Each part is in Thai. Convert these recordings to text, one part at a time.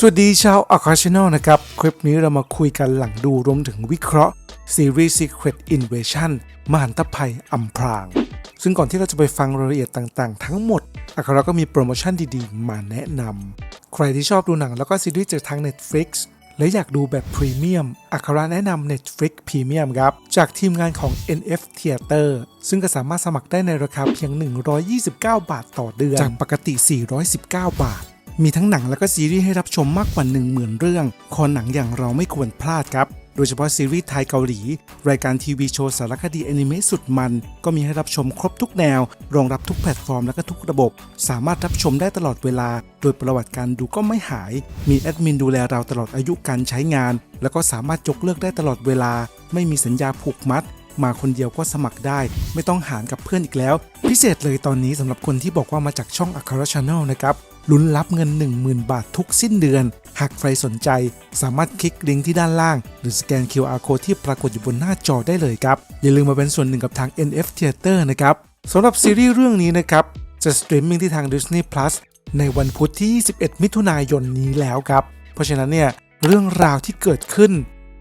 สวัสดีชาว a c a s i o n a l นะครับ คลิปนี้เรามาคุยกันหลังดูรวมถึงวิเคราะห์ซีรีส์ Secret Invasion มหันตภัยอัมพราง ซึ่งก่อนที่เราจะไปฟังรายละเอียดต่างๆ ทั้งหมดอาคาราก็มีโปรโมชั่นดีๆ มาแนะนำใครที่ชอบดูหนังแล้วก็ซีรีส์จากทาง Netflix และอยากดูแบบพรีเมียมอาคาราแนะนำ Netflix Premium ครับ จากทีมงานของ NF Theater ซึ่งก็สามารถสมัครได้ในราคาเพียง 129 บาทต่อเดือน จากปกติ 419 บาท มีทั้งหนังและก็ซีรีส์ให้รับชมมากกว่า 10,000 เรื่อง คอหนังอย่างเราไม่ควรพลาดครับ โดยเฉพาะซีรีส์ไทยเกาหลี รายการทีวีโชว์สารคดีแอนิเมะสุดมัน ก็มีให้รับชมครบทุกแนว รองรับทุกแพลตฟอร์มและก็ทุกระบบ สามารถรับชมได้ตลอดเวลา โดยประวัติการดูก็ไม่หาย มีแอดมินดูแลเราตลอดอายุการใช้งาน แล้วก็สามารถยกเลิกได้ตลอดเวลา ไม่มีสัญญาผูกมัดมาคนเดียวก็สมัครได้ ไม่ต้องหารกับเพื่อนอีกแล้ว พิเศษเลยตอนนี้สำหรับคนที่บอกว่ามาจากช่องอัครชาแนลนะครับ ลุ้นรับเงิน 10,000 บาททุกสิ้นเดือน หากใครสนใจ สามารถคลิกลิงก์ที่ด้านล่าง หรือสแกน QR code ที่ปรากฏอยู่บนหน้าจอได้เลยครับ อย่าลืมมาเป็นส่วนหนึ่งกับทาง NF Theater นะครับสำหรับซีรีส์เรื่องนี้นะครับ จะสตรีมมิ่งที่ทาง Disney Plus ในวันพุธที่ 21 มิถุนายนนี้แล้วครับ เพราะฉะนั้นเนี่ยเรื่องราวที่เกิดขึ้น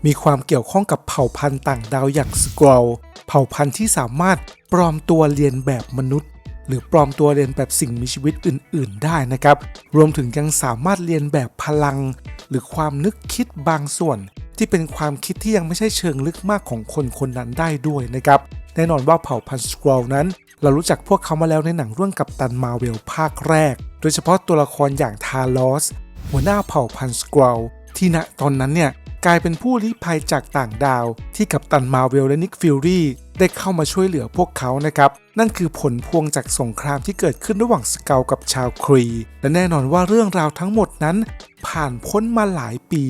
มีความเกี่ยวข้องกับเผ่าพันธุ์ต่างดาวอย่างสกรอลเผ่าพันธุ์ที่สามารถปลอมตัวเรียนแบบมนุษย์ หรือปลอมตัวเรียนแบบสิ่งมีชีวิตอื่น ๆ ได้นะครับ รวมถึงยังสามารถเรียนแบบพลัง หรือความนึกคิดบางส่วน ที่เป็นความคิดที่ยังไม่ใช่เชิงลึกมากของคนคนนั้นได้ด้วยนะครับแน่นอนว่าเผ่าพันธุ์สกรอลนั้น เรารู้จักพวกเขามาแล้วในหนังเรื่องกัปตันมาเวลภาคแรก โดยเฉพาะตัวละครอย่างทาลอสหัวหน้าเผ่าพันธุ์สกรอลที่ณตอนนั้นเนี่ยกลายเป็นผู้ลี้ภัยจากต่างดาว ที่กัปตันมาเวลและนิกฟิลลี่ ได้เข้ามาช่วยเหลือพวกเขานะครับ นั่นคือผลพวงจากสงครามที่เกิดขึ้นระหว่างสเกลกับชาวครี และแน่นอนว่าเรื่องราวทั้งหมดนั้น ผ่านพ้นมาหลายปี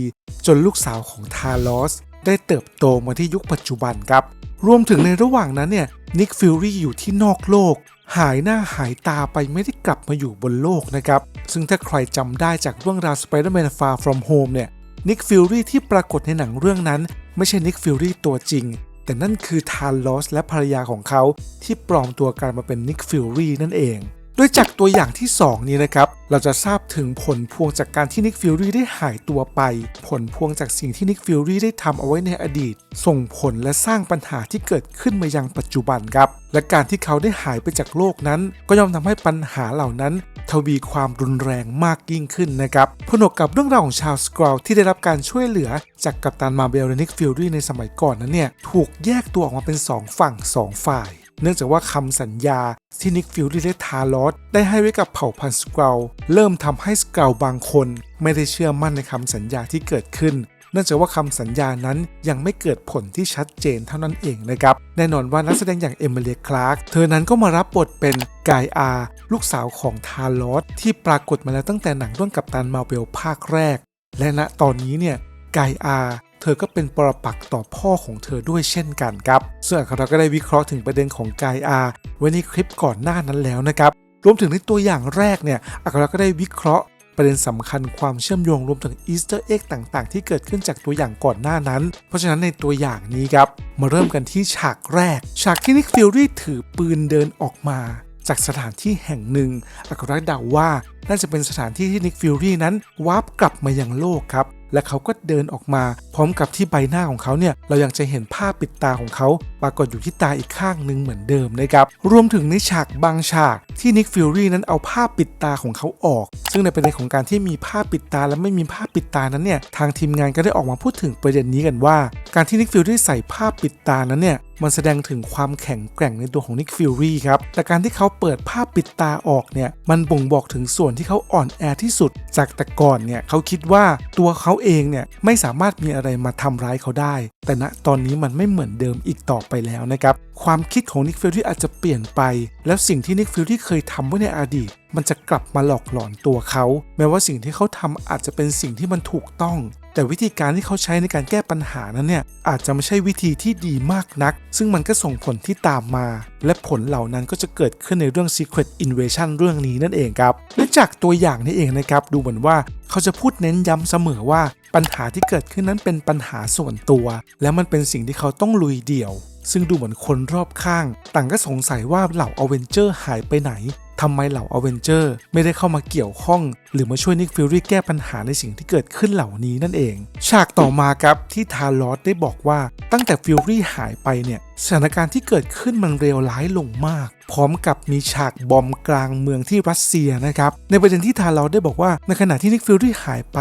จนลูกสาวของทาลอส ได้เติบโตมาที่ยุคปัจจุบันครับ รวมถึงในระหว่างนั้นเนี่ยนิกฟิลลี่อยู่ที่นอกโลก หายหน้าหายตาไปไม่ได้กลับมาอยู่บนโลกนะครับ ซึ่งถ้าใครจำได้จากเรื่องราว Spider-Man Far From Home เนี่ยนิกฟิลลี่ที่ปรากฏในหนังเรื่องนั้น ไม่ใช่นิกฟิลลี่ตัวจริง แต่นั่นคือทานลอสและภรรยาของเขาที่ปลอมตัวกลายมาเป็นนิกฟิลลี่นั่นเอง โดยจากตัวอย่างที่ 2 นี้นะครับ เราจะทราบถึงผลพวงจากการที่นิกฟิลลี่ได้หายตัวไป ผลพวงจากสิ่งที่นิกฟิลลี่ได้ทำเอาไว้ในอดีต ส่งผลและสร้างปัญหาที่เกิดขึ้นมายังปัจจุบันครับ และการที่เขาได้หายไปจากโลกนั้น ก็ย่อมทำให้ปัญหาเหล่านั้นทวีความรุนแรงมากยิ่งขึ้นนะครับผนวกกับเรื่องราวของชาวสกรอลที่ได้รับการช่วยเหลือ จากกัปตันมาเบลและนิกฟิลลี่ในสมัยก่อนนั้นเนี่ย ถูกแยกตัวออกมาเป็น 2 ฝั่ง 2 ฝ่าย เนื่องจากว่าคำสัญญา ที่นิกฟิลลี่และทาร์ลอสได้ให้ไว้กับเผ่าพันธุ์สกลเริ่มทำให้สกลบางคน ไม่ได้เชื่อมั่นในคำสัญญาที่เกิดขึ้น เนื่องจากว่าคำสัญญานั้นยังไม่เกิดผลที่ชัดเจนเท่านั้นเองนะครับ แน่นอนว่านักแสดงอย่างเอมิเลียคลาร์กเธอนั้นก็มารับบทเป็นกายอา ลูกสาวของทาร์ลอสที่ปรากฏมาแล้วตั้งแต่หนังเรื่องกัปตันมาเวลภาคแรก และณตอนนี้เนี่ยกายอา ธอก็เป็นปรปักษ์ต่อพ่อของเธอด้วยเช่นกันครับ ซึ่งเราก็ได้วิเคราะห์ถึงประเด็นของกายอาไว้ในคลิปก่อนหน้านั้นแล้วนะครับ รวมถึงในตัวอย่างแรกเนี่ยอัคราก็ได้วิเคราะห์ประเด็นสำคัญความเชื่อมโยงรวมถึงอีสเตอร์เอ็กต่างๆ ที่เกิดขึ้นจากตัวอย่างก่อนหน้านั้น เพราะฉะนั้นในตัวอย่างนี้ครับ มาเริ่มกันที่ฉากแรก ฉากที่นิกฟิลลี่ถือปืนเดินออกมา จากสถานที่แห่งหนึ่งอัคราเดาว่า น่าจะเป็นสถานที่ที่นิกฟิลลี่นั้นวาร์ปกลับมายังโลกครับ และเขาก็เดินออกมา พร้อมกับที่ใบหน้าของเขาเนี่ยเรายังจะเห็นผ้าปิดตาของเขาปรากฏอยู่ที่ตาอีกข้างหนึ่งเหมือนเดิมนะครับรวมถึงในฉากบางฉากที่นิกฟิลลี่นั้นเอาผ้าปิดตาของเขาออก ซึ่งในประเด็นของการที่มีผ้าปิดตาและไม่มีผ้าปิดตานั้นเนี่ยทางทีมงานก็ได้ออกมาพูดถึงประเด็นนี้กันว่า การที่นิกฟิลลี่ใส่ผ้าปิดตานั้นเนี่ย มันแสดงถึงความแข็งแกร่งในตัวของนิกฟิลลี่ครับแต่การที่เขาเปิดผ้าปิดตาออกเนี่ยมันบ่งบอกถึงส่วนที่เขาอ่อนแอที่สุด จากแต่ก่อนเนี่ยเขาคิดว่าตัวเขาเองเนี่ยไม่สามารถมีอะไรมาทำร้ายเขาได้ แต่ณตอนนี้มันไม่เหมือนเดิมอีกต่อไปแล้วนะครับความคิดของนิกฟิลลี่อาจจะเปลี่ยนไป แล้วสิ่งที่นิกฟิลลี่เคยทำไว้ในอดีตมันจะกลับมาหลอกหลอนตัวเขา แม้ว่าสิ่งที่เขาทำอาจจะเป็นสิ่งที่มันถูกต้อง แต่วิธีการที่เขาใช้ในการแก้ปัญหานั้นเนี่ยอาจจะไม่ใช่วิธีที่ดีมากนัก ซึ่งมันก็ส่งผลที่ตามมา และผลเหล่านั้นก็จะเกิดขึ้นในเรื่อง Secret Invasion เรื่องนี้นั่นเองครับและจากตัวอย่างนี้เองนะครับดูเหมือนว่าเขาจะพูดเน้นย้ำเสมอว่าปัญหาที่เกิดขึ้นนั้นเป็นปัญหาส่วนตัว และมันเป็นสิ่งที่เขาต้องลุยเดี่ยวซึ่งดูเหมือนคนรอบข้าง ต่างก็สงสัยว่าเหล่าอเวนเจอร์หายไปไหน ทำไมเหล่าอเวนเจอร์ไม่ได้เข้ามาเกี่ยวข้อง หรือมาช่วยนิกฟิลลี่แก้ปัญหาในสิ่งที่เกิดขึ้นเหล่านี้นั่นเอง ฉากต่อมาครับที่ทารอสได้บอกว่าตั้งแต่ฟิลลี่หายไปเนี่ยสถานการณ์ที่เกิดขึ้นมันเลวร้ายลงมาก พร้อมกับมีฉากบอมกลางเมืองที่รัสเซียนะครับในประเด็นที่ทารอสได้บอกว่าในขณะที่นิกฟิลลี่หายไป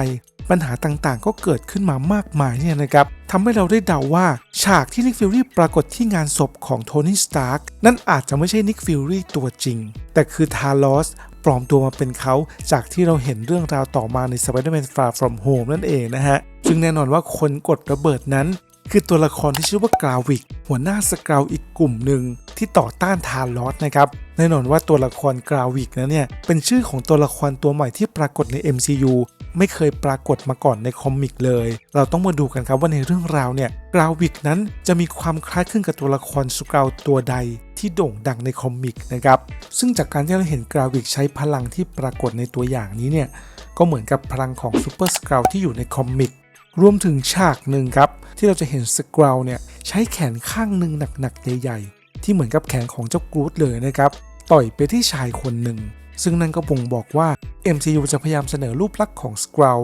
ปัญหาต่างๆ ก็เกิดขึ้นมามากมายเนี่ยนะครับทำให้เราได้เดาว่าฉากที่นิกฟิลลี่ปรากฏที่งานศพของโทนี่สตาร์กนั่นอาจจะไม่ใช่นิกฟิลลี่ตัวจริง แต่คือทารอสปลอมตัวมาเป็นเขา จากที่เราเห็นเรื่องราวต่อมาใน Spider-Man Far From Home นั่นเองนะฮะซึ่งแน่นอนว่าคนกดระเบิดนั้นคือตัวละครที่ชื่อว่ากราวิก หัวหน้าสกราวอีกกลุ่มหนึ่งที่ต่อต้านทารอสนะครับแน่นอนว่าตัวละครกราวิกนั้นเนี่ยเป็นชื่อของตัวละครตัวใหม่ที่ปรากฏใน MCU ไม่เคยปรากฏมาก่อนในคอมิกเลย เราต้องมาดูกันครับว่าในเรื่องราวเนี่ยกราวิกนั้นจะมีความคล้ายคลึงกับตัวละครสกราวตัวใดที่โด่งดังในคอมิกนะครับซึ่งจากการที่เราเห็นกราวิกใช้พลังที่ปรากฏในตัวอย่างนี้เนี่ยก็เหมือนกับพลังของซูเปอร์สกราวที่อยู่ในคอมิกรวมถึงฉากหนึ่งครับ ที่เราจะเห็นสกราวเนี่ยใช้แขนข้างหนึ่งหนักๆใหญ่ ๆ ที่เหมือนกับแขนของเจ้ากรูดเลยนะครับต่อยไปที่ชายคนหนึ่ง ซึ่งนั่นก็บ่งบอกว่า MCU จะพยายามเสนอรูปลักษณ์ของสกราว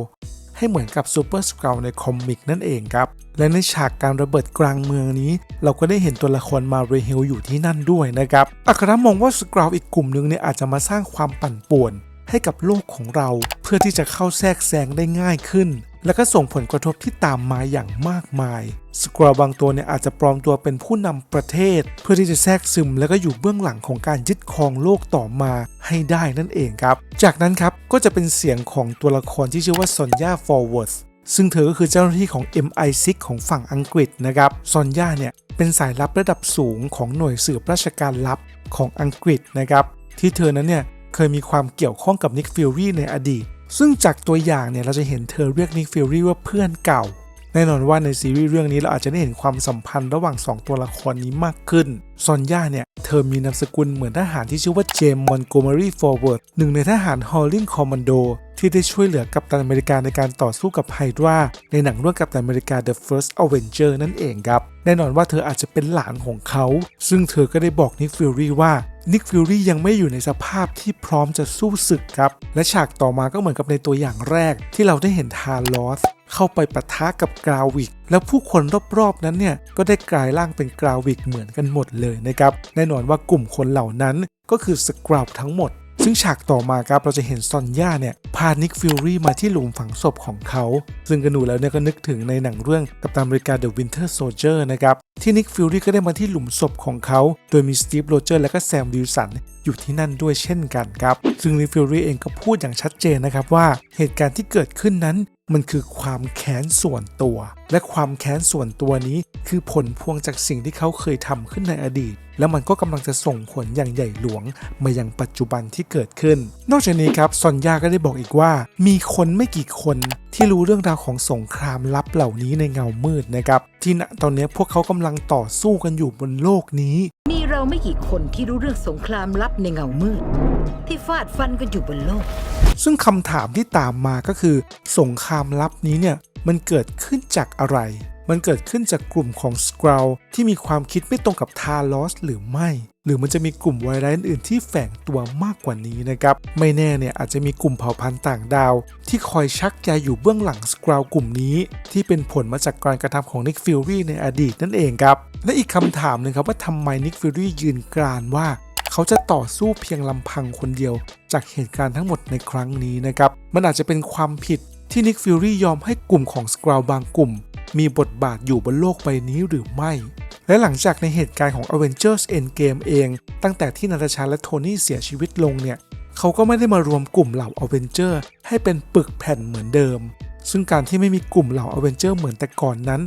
ให้เหมือนกับซูเปอร์สกาวในคอมิกนั่นเองครับ และในฉากการระเบิดกลางเมืองนี้ เราก็ได้เห็นตัวละครมาเรเฮลอยู่ที่นั่นด้วยนะครับ อัครมองว่าสกาวอีกกลุ่มหนึ่งเนี่ยอาจจะมาสร้างความปั่นป่วน ให้กับโลกของเราเพื่อที่จะเข้าแทรกแซงได้ง่ายขึ้น และก็ส่งผลกระทบที่ตามมาอย่างมากมาย สกราวบางตัวเนี่ยอาจจะปลอมตัวเป็นผู้นำประเทศ เพื่อที่จะแทรกซึม แล้วก็อยู่เบื้องหลังของการยึดครองโลกต่อมาให้ได้นั่นเองครับ จากนั้นครับก็จะเป็นเสียงของตัวละครที่ชื่อว่าซอนยาฟอร์เวิร์สซึ่งเธอก็คือเจ้าหน้าที่ของ MI6 ของฝั่งอังกฤษนะครับ ซอนยาเนี่ยเป็นสายลับระดับสูงของหน่วยสืบราชการลับของอังกฤษนะครับ ที่เธอนั้นเนี่ยเคยมีความเกี่ยวข้องกับนิกฟิลลี่ในอดีต ซึ่งจากตัวอย่างเนี่ยเราจะเห็นเธอเรียกนิกฟิลลี่ว่าเพื่อนเก่า แน่นอนว่าในซีรีส์เรื่องนี้เราอาจจะได้เห็นความสัมพันธ์ระหว่าง 2 ตัวละครนี้มากขึ้น ซอนย่าเนี่ย เธอมีนามสกุลเหมือนทหารที่ชื่อว่าเจมส์มอนโกเมอรี่ฟอร์เวิร์ดหนึ่งในทหารฮอลลิงคอมมานโดที่ได้ช่วยเหลือกัปตันอเมริกาในการต่อสู้กับไฮดราในหนังเรื่องกัปตันอเมริกา The First Avenger นั่นเองครับ แน่นอนว่าเธออาจจะเป็นหลานของเขา ซึ่งเธอก็ได้บอกนิกฟิลลี่ว่า นิกฟิลลี่ยังไม่อยู่ในสภาพที่พร้อมจะสู้ศึกครับ และฉากต่อมาก็เหมือนกับในตัวอย่างแรก ที่เราได้เห็นทาลอสเข้าไปปะทะกับกราวิก แล้วผู้คนรอบๆนั้นเนี่ย ก็ได้กลายร่างเป็นกราวิกเหมือนกันหมดเลยนะครับ แน่นอนว่ากลุ่มคนเหล่านั้นก็คือสกราบทั้งหมด ซึ่งฉากต่อมาครับเราจะเห็นซอนย่าเนี่ยพานิกฟิลลี่มาที่หลุมฝังศพของเขา ซึ่งกันดูแล้วเนี่ยก็นึกถึงในหนังเรื่องกัปตันอเมริกา The Winter Soldier นะครับที่นิกฟิลลี่ก็ได้มาที่หลุมศพของเขา โดยมีสตีฟโรเจอร์และก็แซมวิลสันอยู่ที่นั่นด้วยเช่นกันครับ ซึ่งนิกฟิลลี่เองก็พูดอย่างชัดเจนนะครับว่าเหตุการณ์ที่เกิดขึ้นนั้นมันคือความแค้นส่วนตัว และความแค้นส่วนตัวนี้คือผลพวงจากสิ่งที่เขาเคยทำขึ้นในอดีต แล้วมันก็กำลังจะส่งผลอย่างใหญ่หลวงมายังปัจจุบันที่เกิดขึ้น นอกจากนี้ครับซอนยาก็ได้บอกอีกว่า มีคนไม่กี่คนที่รู้เรื่องราวของสงครามลับเหล่านี้ในเงามืดนะครับที่ณตอนนี้พวกเขากำลังต่อสู้กันอยู่บนโลกนี้ มีเราไม่กี่คนที่รู้เรื่องสงครามลับในเงามืด ที่ฟาดฟันกันอยู่บนโลก ซึ่งคำถามที่ตามมาก็คือ สงครามลับนี้เนี่ยมันเกิดขึ้นจากอะไร มันเกิดขึ้นจากกลุ่มของสกราวที่มีความคิดไม่ตรงกับทาลอสหรือไม่ หรือมันจะมีกลุ่มไวรัสอื่นที่แฝงตัวมากกว่านี้นะครับ ไม่แน่เนี่ยอาจจะมีกลุ่มเผ่าพันธุ์ต่างดาว ที่คอยชักใยอยู่เบื้องหลังสกราวกลุ่มนี้ ที่เป็นผลมาจากการกระทำของนิกฟิลลี่ในอดีตนั่นเองครับ และอีกคำถามหนึ่งครับว่าทำไมนิกฟิลลี่ยืนกรานว่าเขาจะต่อสู้เพียงลำพังคนเดียว จากเหตุการณ์ทั้งหมดในครั้งนี้นะครับ มันอาจจะเป็นความผิด ที่นิกฟิลลี่ยอมให้กลุ่มของสกราวบางกลุ่ม มีบทบาทอยู่บนโลกใบนี้หรือไม่ และหลังจากในเหตุการณ์ของ Avengers Endgame เอง ตั้งแต่ที่นาตาชาและโทนี่เสียชีวิตลงเนี่ย เขาก็ไม่ได้มารวมกลุ่มเหล่า Avenger ให้เป็นปึกแผ่นเหมือนเดิม ซึ่งการที่ไม่มีกลุ่มเหล่า Avenger เหมือนแต่ก่อนนั้น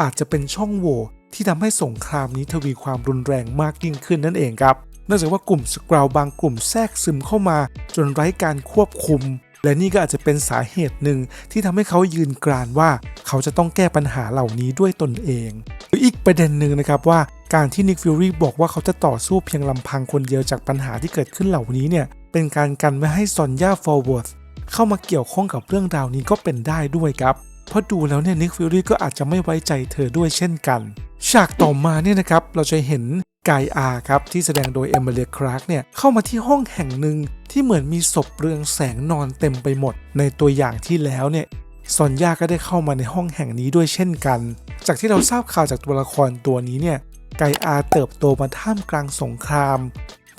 อาจจะเป็นช่องโหว่ที่ทำให้สงครามนี้ทวีความรุนแรงมากยิ่งขึ้นนั่นเองครับนองจากว่ากลุ่มสกราวบางกลุ่มแทรกซึมเข้ามา จนไร้การควบคุม และนี่ก็อาจจะเป็นสาเหตุหนึ่งที่ทำให้เขายืนกรานว่าเขาจะต้องแก้ปัญหาเหล่านี้ด้วยตนเองหรืออีกประเด็นหนึ่งนะครับว่าการที่นิกฟิลลี่บอกว่าเขาจะต่อสู้เพียงลำพังคนเดียวจากปัญหาที่เกิดขึ้นเหล่านี้เนี่ยเป็นการกันไม่ให้ซอนยาฟอร์เวิร์เข้ามาเกี่ยวข้องกับเรื่องราวนี้ก็เป็นได้ด้วยครับ เพราะดูแล้วเนี่ยนิกฟิลลี่ก็อาจจะไม่ไว้ใจเธอด้วยเช่นกัน ฉากต่อมาเนี่ยนะครับเราจะเห็นไกอาครับที่แสดงโดยเอมิเลียคลาร์กเนี่ยเข้ามาที่ห้องแห่งหนึ่ง ที่เหมือนมีศพเรืองแสงนอนเต็มไปหมด ในตัวอย่างที่แล้วเนี่ยซอนยาก็ได้เข้ามาในห้องแห่งนี้ด้วยเช่นกัน จากที่เราทราบข่าวจากตัวละครตัวนี้เนี่ยไกอาเติบโตมาท่ามกลางสงคราม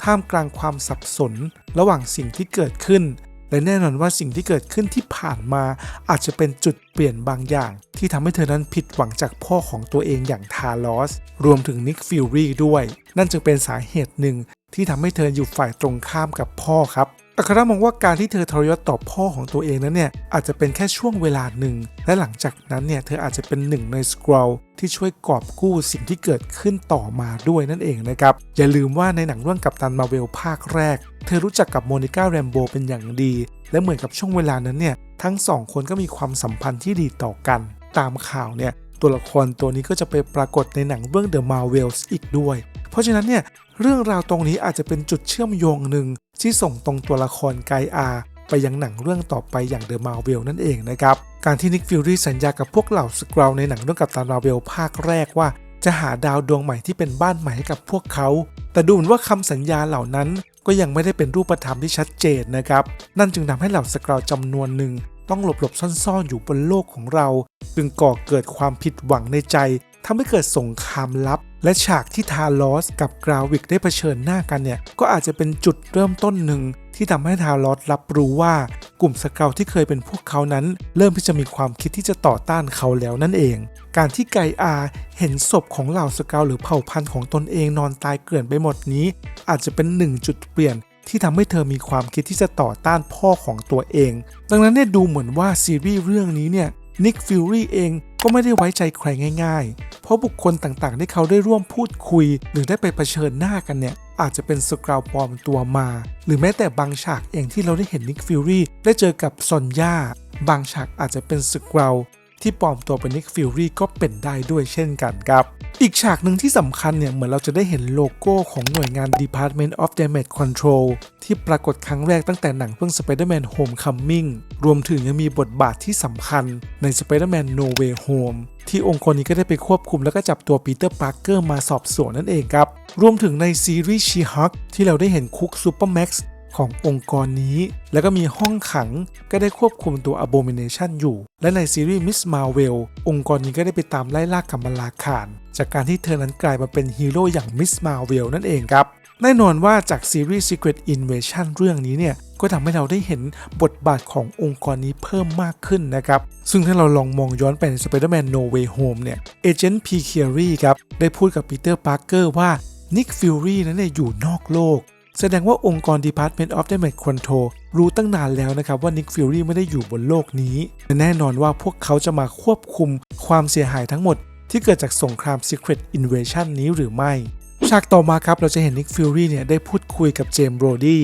ท่ามกลางความสับสน ระหว่างสิ่งที่เกิดขึ้น และแน่นอนว่าสิ่งที่เกิดขึ้นที่ผ่านมาอาจจะเป็นจุดเปลี่ยนบางอย่าง ที่ทำให้เธอนั้นผิดหวังจากพ่อของตัวเองอย่างทาลอส รวมถึงนิกฟิลรีด้วย นั่นจึงเป็นสาเหตุหนึ่ง ที่ทำให้เธออยู่ฝ่ายตรงข้ามกับพ่อครับอัครามองว่าการที่เธอทรยศต่อพ่อของตัวเองนั้นเนี่ยอาจจะเป็นแค่ช่วงเวลาหนึ่ง และหลังจากนั้นเนี่ยเธออาจจะเป็นหนึ่งในสครอลที่ช่วยกอบกู้สิ่งที่เกิดขึ้นต่อมาด้วยนั่นเองนะครับ อย่าลืมว่าในหนังเรื่องกัปตันมาเวลภาคแรก เธอรู้จักกับโมนิก้าแรมโบเป็นอย่างดี และเหมือนกับช่วงเวลานั้นเนี่ยทั้งสองคนก็มีความสัมพันธ์ที่ดีต่อกัน ตามข่าวเนี่ยตัวละครตัวนี้ก็จะไปปรากฏในหนังเรื่อง The Marvels อีกด้วย เพราะฉะนั้นเนี่ย เรื่องราวตรงนี้อาจจะเป็นจุดเชื่อมโยงหนึ่งที่ส่งตรงตัวละครไกอาไปยังหนังเรื่องต่อไปอย่าง The Marvel นั่นเองนะครับ การที่นิกฟิล r ีสัญญากับพวกเหล่าสกราวในหนังเรื่องกับตามาเวลภาคแรกว่า จะหาดาวดวงใหม่ที่เป็นบ้านใหม่ให้กับพวกเขา แต่ดูเหมือนว่าคำสัญญาเหล่านั้นก็ยังไม่ได้เป็นรูปธรรมที่ชัดเจนนะครับ นั่นจึงทำให้เหล่าสกราวจำนวนหนึ่งต้องหลบหลบซ่อนๆ อยู่บนโลกของเรา จึงก่อเกิดความผิดหวังในใจทำให้เกิดสงครามลับ และฉากที่ทาลอสกับกราวิกได้เผชิญหน้ากันเนี่ย ก็อาจจะเป็นจุดเริ่มต้นหนึ่งที่ทำให้ทาลอสรับรู้ว่ากลุ่มสเกลที่เคยเป็นพวกเขานั้น เริ่มที่จะมีความคิดที่จะต่อต้านเขาแล้วนั่นเอง การที่ไกอาเห็นศพของเหล่าสเกลหรือเผ่าพันธุ์ของตนเองนอนตายเกลื่อนไปหมดนี้ อาจจะเป็นหนึ่งจุดเปลี่ยนที่ทำให้เธอมีความคิดที่จะต่อต้านพ่อของตัวเอง ดังนั้นเนี่ยดูเหมือนว่าซีรีส์เรื่องนี้เนี่ยนิกฟิลลี่เอง ก็ไม่ได้ไว้ใจใครง่ายๆ เพราะบุคคลต่างๆ ที่เขาได้ร่วมพูดคุย หรือได้ไปเผชิญหน้ากันเนี่ย อาจจะเป็นสกราวปลอมตัวมา หรือแม้แต่บางฉากเองที่เราได้เห็นนิกฟิลลี่ได้เจอกับซอนย่า บางฉากอาจจะเป็นสกราวที่ปลอมตัวเป็นนิกฟิลลี่ก็เป็นได้ด้วยเช่นกันครับ อีกฉากหนึ่งที่สำคัญเนี่ยเหมือนเราจะได้เห็นโลโก้ของหน่วยงาน Department of Damage Control ที่ปรากฏครั้งแรกตั้งแต่หนังเรื่อง Spider-Man Homecoming รวมถึงยังมีบทบาทที่สำคัญใน Spider-Man No Way Home ที่องค์กรนี้ก็ได้ไปควบคุมแล้วก็จับตัวปีเตอร์ปาร์เกอร์มาสอบสวนนั่นเองครับ รวมถึงในซีรีส์ She-Hulk ที่เราได้เห็นคุกซูเปอร์แม็กซ์ ขององค์กรนี้ แล้วก็มีห้องขังก็ได้ควบคุมตัว Abomination อยู่ และในซีรีส์ Miss Marvel องค์กรนี้ก็ได้ไปตามไล่ล่ากัมมาลาคานจากการที่เธอนั้นกลายมาเป็นฮีโร่อย่าง Miss Marvel นั่นเองครับแน่นอนว่าจากซีรีส์ Secret Invasion เรื่องนี้เนี่ยก็ทำให้เราได้เห็นบทบาทขององค์กรนี้เพิ่มมากขึ้นนะครับ ซึ่งถ้าเราลองมองย้อนไปใน Spider-Man No Way Home เนี่ยเอเจนต์ P. Carey ครับ ได้พูดกับปีเตอร์ปาร์เกอร์ว่า Nick Fury นั้นเนี่ยอยู่นอกโลก แสดงว่าองค์กร Department of Damage Control รู้ตั้งนานแล้วนะครับว่า Nick Fury ไม่ได้อยู่บนโลกนี้ และแน่นอนว่าพวกเขาจะมาควบคุมความเสียหายทั้งหมด ที่เกิดจากสงคราม Secret Invasion นี้หรือไม่ ฉากต่อมาครับเราจะเห็น Nick Fury เนี่ยได้พูดคุยกับเจมส์โบรดี้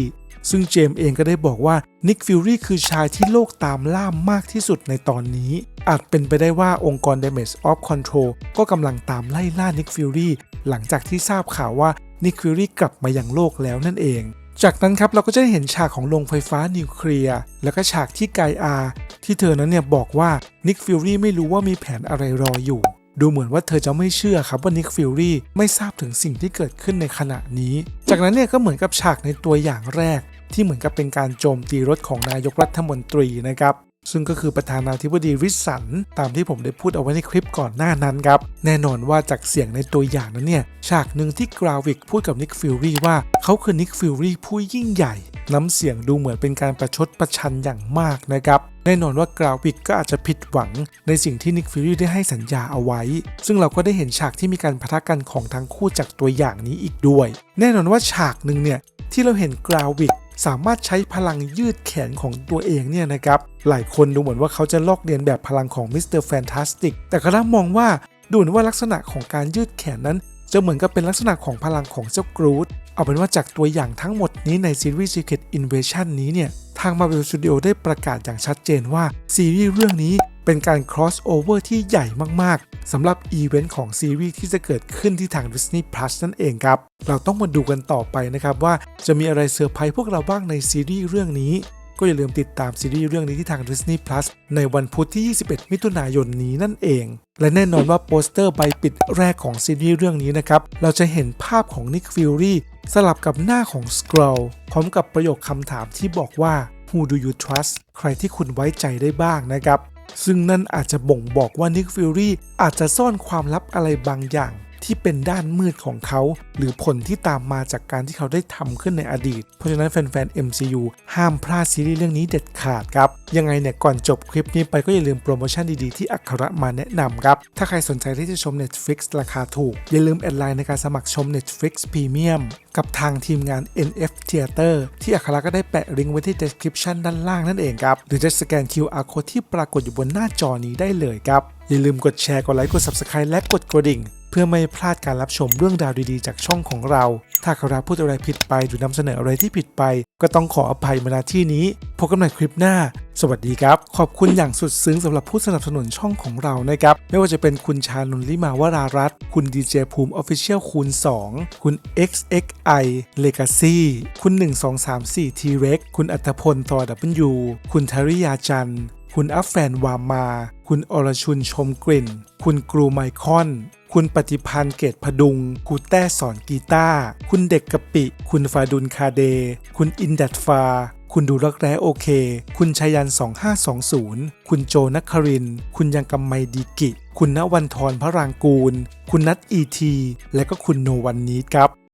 ซึ่งเจมส์เองก็ได้บอกว่า Nick Fury คือชายที่โลกตามล่ามมากที่สุดในตอนนี้ อาจเป็นไปได้ว่าองค์กร Damage of Control ก็กำลังตามไล่ล่า Nick Fury หลังจากที่ทราบข่าวว่า Nick Fury กลับมายังโลกแล้วนั่นเอง จากนั้นครับเราก็จะเห็นฉากของโรงไฟฟ้านิวเคลียร์แล้วก็ฉากที่ไกอาที่เธอนั้นเนี่ยบอกว่า Nick Fury ไม่รู้ว่ามีแผนอะไรรออยู่ ดูเหมือนว่าเธอจะไม่เชื่อครับว่านิกฟิลลี่ไม่ทราบถึงสิ่งที่เกิดขึ้นในขณะนี้ จากนั้นเนี่ยก็เหมือนกับฉากในตัวอย่างแรกที่เหมือนกับเป็นการโจมตีรถของนายกรัฐมนตรีนะครับ ซึ่งก็คือประธานาธิบดีริชสัน ตามที่ผมได้พูดเอาไว้ในคลิปก่อนหน้านั้นครับ แน่นอนว่าจากเสียงในตัวอย่างนั้นเนี่ย ฉากหนึ่งที่กราวิกพูดกับนิกฟิลลี่ว่าเขาคือนิกฟิลลี่ผู้ยิ่งใหญ่ น้ำเสียงดูเหมือนเป็นการประชดประชันอย่างมากนะครับแน่นอนว่ากราวิกก็อาจจะผิดหวังในสิ่งที่นิกฟิลลี่ได้ให้สัญญาเอาไว้ ซึ่งเราก็ได้เห็นฉากที่มีการพะทะกันของทั้งคู่จากตัวอย่างนี้อีกด้วย แน่นอนว่าฉากหนึ่งเนี่ยที่เราเห็นกราวิก สามารถใช้พลังยืดแขนของตัวเองเนี่ยนะครับ หลายคนดูเหมือนว่าเขาจะลอกเลียนแบบพลังของมิสเตอร์แฟนตาสติกแต่ก็ต้องมองว่าดูเหมือนว่าลักษณะของการยืดแขนนั้นจะเหมือนกับเป็นลักษณะของพลังของเจ้ากรูดเอาเป็นว่าจากตัวอย่างทั้งหมดนี้ในซีรีส์ Secret Invasion นี้เนี่ย ทาง Marvel Studio ได้ประกาศอย่างชัดเจนว่าซีรีส์เรื่องนี้ เป็นการ cross over ที่ใหญ่มากๆสำหรับอีเวนต์ของซีรีส์ที่จะเกิดขึ้นที่ทาง Disney Plus นั่นเองครับ เราต้องมาดูกันต่อไปนะครับว่าจะมีอะไรเซอร์ไพรส์พวกเราบ้างในซีรีส์เรื่องนี้ ก็อย่าลืมติดตามซีรีส์เรื่องนี้ที่ทาง Disney Plus ในวันพุธที่ 21 มิถุนายนนี้นั่นเอง และแน่นอนว่าโปสเตอร์ใบปิดแรกของซีรีส์เรื่องนี้นะครับเราจะเห็นภาพของ Nick Fury สลับกับหน้าของ Skrull พร้อมกับประโยคคำถามที่บอกว่า Who do you trust ใครที่คุณไว้ใจได้บ้างนะครับ ซึ่งนั่นอาจจะบ่งบอกว่านิกฟิลลี่อาจจะซ่อนความลับอะไรบางอย่าง ที่เป็นด้านมืดของเขา หรือผลที่ตามมาจากการที่เขาได้ทำขึ้นในอดีต เพราะฉะนั้นแฟนๆ MCU ห้ามพลาดซีรีส์เรื่องนี้เด็ดขาดครับ ยังไงเนี่ยก่อนจบคลิปนี้ไปก็อย่าลืมโปรโมชั่นดีๆที่อัคระมาแนะนำครับ ถ้าใครสนใจที่จะชม Netflix ราคาถูก อย่าลืมแอดไลน์ในการสมัครชม Netflix Premium กับทางทีมงาน NF Theater ที่อัคระก็ได้แปะลิงก์ไว้ที่ description ด้านล่างนั่นเองครับ หรือจะสแกน QR code ที่ปรากฏอยู่บนหน้าจอนี้ได้เลยครับ อย่าลืมกดแชร์ กดไลค์ กด Subscribe และกดกระดิ่ง เพื่อไม่พลาดการรับชมเรื่องราวดีๆ จากช่องของเรา ถ้าคราพูดอะไรผิดไปหรือนำเสนออะไรที่ผิดไป ก็ต้องขออภัยมาณที่นี้ พบกันใหม่คลิปหน้า สวัสดีครับ ขอบคุณอย่างสุดซึ้งสำหรับผู้สนับสนุนช่องของเรานะครับ ไม่ว่าจะเป็นคุณชานุนลิมาวรารัตคุณดีเจภูมิออฟฟิเชียลคูณ 2 คุณ XXI Legacy คุณ 1234 T-Rex คุณอัตพลทอ W คุณธริยาจันทร์ คุณอัฟแฟนวามา คุณอรชุนชมกลิ่น คุณกรูไมคอน คุณปฏิพันธ์เกตพดุงครูแต้สอนกีตาร์ คุณเด็กกะปิ คุณฟาดุลคาเด คุณอินดัดฟาคุณดูรักแร้โอเค คุณชายัน 2520 คุณโจนักคริน คุณยังกำไมดีกิ คุณณวันทรพระรางกูล คุณนัทอีที และก็คุณโนวันนี้ครับ